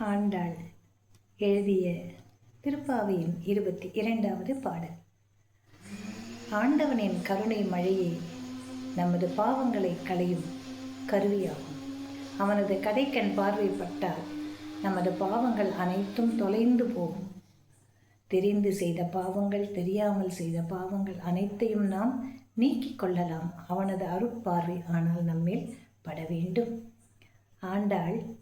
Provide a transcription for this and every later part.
ஆண்டாள் எழுதிய திருப்பாவையின் இருபத்தி இரண்டாவது பாடல். ஆண்டவனின் கருணை மழையே நமது பாவங்களை களையும் கருவியாகும். அவனது கடைக்கண் பார்வைப்பட்டால் நமது பாவங்கள் அனைத்தும் தொலைந்து போகும். தெரிந்து செய்த பாவங்கள் தெரியாமல் செய்த பாவங்கள் அனைத்தையும் நாம் நீக்கிக் கொள்ளலாம். அவனது அருட்பார்வை ஆனால் நம்மேல் பட வேண்டும். ஆண்டாள்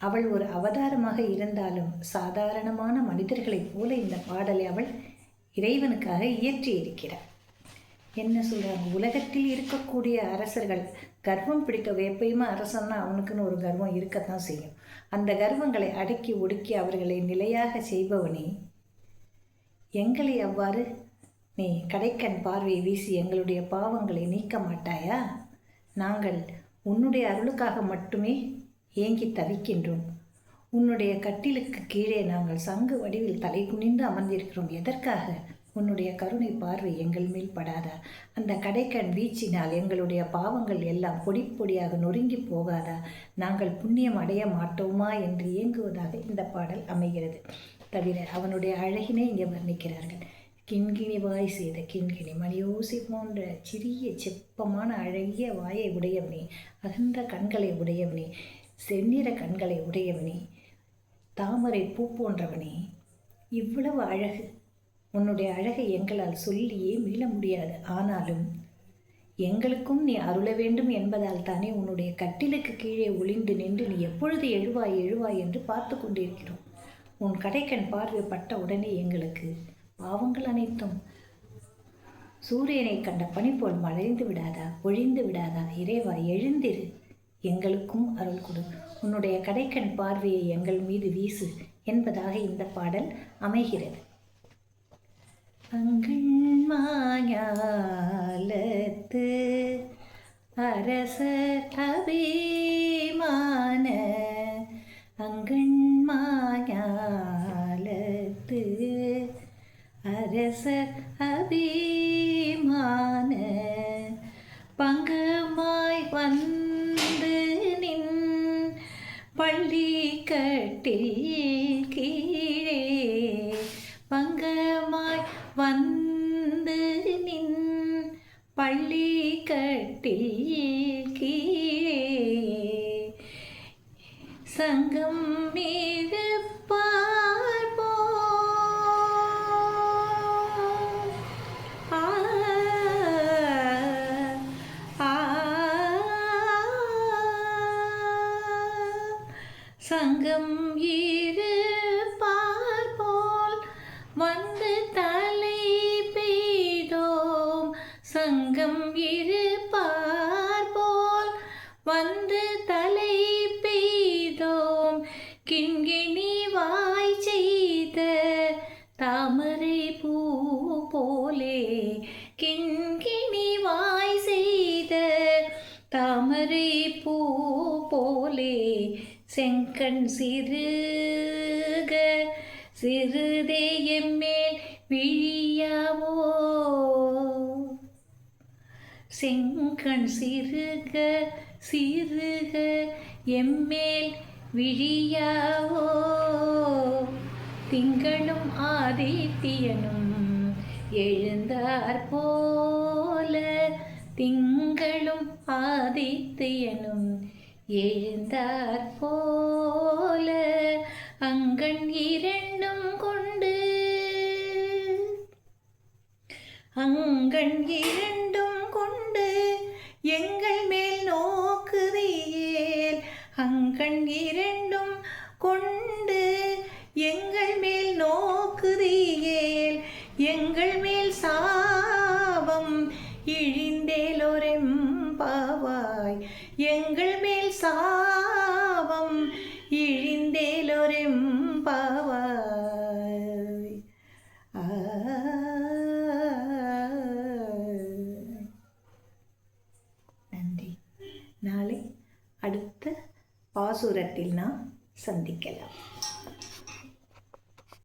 அவள் ஒரு அவதாரமாக இருந்தாலும் சாதாரணமான மனிதர்களைப் போல இந்த பாடலை அவள் இறைவனுக்காக இயற்றி இருக்கிறார் என்ன சொல்கிறாங்க உலகத்தில் இருக்கக்கூடிய அரசர்கள் கர்வம் பிடிக்கவே எப்பயுமே அரசன்னா அவனுக்குன்னு ஒரு கர்வம் இருக்கத்தான் செய்யும். அந்த கர்வங்களை அடக்கி ஒடுக்கி அவர்களை நிலையாக செய்பவனே எங்களை அவ்வாறு நீ கடைக்கண் பார்வையை வீசி எங்களுடைய பாவங்களை நீக்க மாட்டாயா? நாங்கள் உன்னுடைய அருளுக்காக மட்டுமே ஏங்கி தவிக்கின்றோம். உன்னுடைய கட்டிலுக்கு கீழே நாங்கள் சங்கு வடிவில் தலை குனிந்து அமர்ந்திருக்கிறோம். எதற்காக? உன்னுடைய கருணை பார்வை எங்கள் மேல் படாதா? அந்த கடைக்கண் வீச்சினால் எங்களுடைய பாவங்கள் எல்லாம் பொடி பொடியாக நொறுங்கி போகாதா? நாங்கள் புண்ணியம் அடைய மாட்டோமா என்று இயங்குவதாக இந்த பாடல் அமைகிறது. தவிர அவனுடைய அழகினை இங்கே வர்ணிக்கிறார்கள். கிண்கிணி வாய் செய்த கிண்கிணி மணியோசி போன்ற சிறிய செப்பமான அழகிய வாயை உடையவனே அகன்ற கண்களை உடையவனே செந்நிற கண்களை உடையவனே தாமரை பூ போன்றவனே இவ்வளவு அழகு. உன்னுடைய அழகை எங்களால் சொல்லியே மீள முடியாது. ஆனாலும் எங்களுக்கும் நீ அருள வேண்டும் என்பதால் தானே உன்னுடைய கட்டிலுக்கு கீழே ஒளிந்து நின்று நீ எப்பொழுது எழுவாய் எழுவாய் என்று பார்த்து கொண்டிருக்கிறோம். உன் கடைக்கண் பார்வை பட்ட உடனே எங்களுக்கு பாவங்கள் அனைத்தும். சூரியனை கண்ட பனி போல் மறைந்து விடாதா ஒழிந்து விடாதா இறைவா எழுந்திரு. எங்களுக்கும் அருள் கொடு. உன்னுடைய கடைக்கண் பார்வையை எங்கள் மீது வீசு என்பதாக இந்த பாடல் அமைகிறது. அங்கண்மாயாலத்து அரசர் அபிமான அங்கண்மாயாலத்து அரச அபிமான பங்கமாய் வந்த கட்டில் கீழே பங்கமாய் வந்து நின் பள்ளி கட்டில் கீழே சங்கம் இரு பார்போல் வந்து தலை பெய்தோம். சங்கம் இரு பார்போல் வந்து தலை பெய்தோம். கிண்கிணி வாய் செய்த தாமரை பூ போலே. கிண்கிணி வாய் செய்த தாமரை பூ போலே. செங்கண் சிறுக சிறுதேயம் மேல் விழியாவோ? செங்கண் சிறுக சிறுக எம்மேல் விழியாவோ? திங்களும் ஆதித்தியனும் எழுந்தார் போல திங்களும் ஆதித்தியனும் எழுந்தார் போல அங்கண் இரண்டும் கொண்டு. அங்கண் இரண்டும் கொண்டு எங்கள் மேல் நோக்குதியேல் அங்கண் இரண்டும் கொண்டு எங்கள் மேல் நோக்குதியேல் எங்கள் மேல் சாபம் இழிந்தேலோரெம்பாவாய் எங்கள் மேல் சாபம் இழிந்தேலொரெம் பாவாய் நன்றி நாளை அடுத்த பாசுரத்தில் நாம் சந்திக்கலாம்